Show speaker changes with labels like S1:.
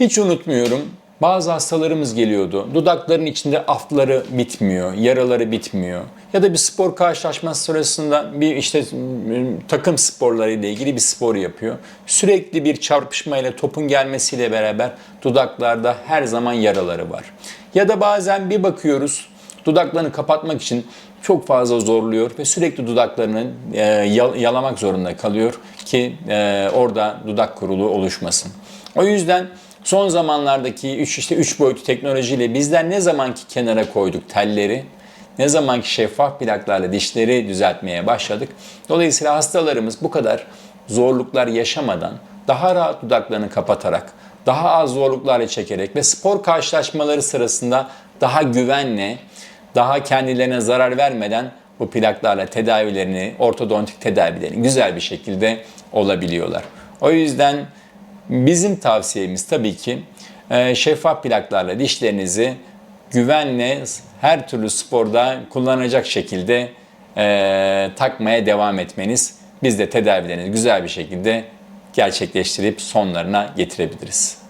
S1: Hiç unutmuyorum. Bazı hastalarımız geliyordu. Dudakların içinde afları bitmiyor, yaraları bitmiyor. Ya da bir spor karşılaşması sırasında bir işte m, takım sporları ile ilgili bir spor yapıyor. Sürekli bir çarpışmayla topun gelmesiyle beraber dudaklarda her zaman yaraları var. Ya da bazen bir bakıyoruz dudaklarını kapatmak için çok fazla zorluyor ve sürekli dudaklarını e, yal- yalamak zorunda kalıyor ki e, orada dudak kuruluğu oluşmasın. O yüzden son zamanlardaki üç işte üç boyutlu teknolojiyle bizler ne zamanki kenara koyduk telleri, ne zamanki şeffaf plaklarla dişleri düzeltmeye başladık. Dolayısıyla hastalarımız bu kadar zorluklar yaşamadan daha rahat dudaklarını kapatarak, daha az zorluklarla çekerek ve spor karşılaşmaları sırasında daha güvenle, daha kendilerine zarar vermeden bu plaklarla tedavilerini, ortodontik tedavilerini güzel bir şekilde olabiliyorlar. O yüzden bizim tavsiyemiz tabii ki e, şeffaf plaklarla dişlerinizi güvenle her türlü sporda kullanacak şekilde e, takmaya devam etmeniz. Biz de tedavilerinizi güzel bir şekilde gerçekleştirip sonlarına getirebiliriz.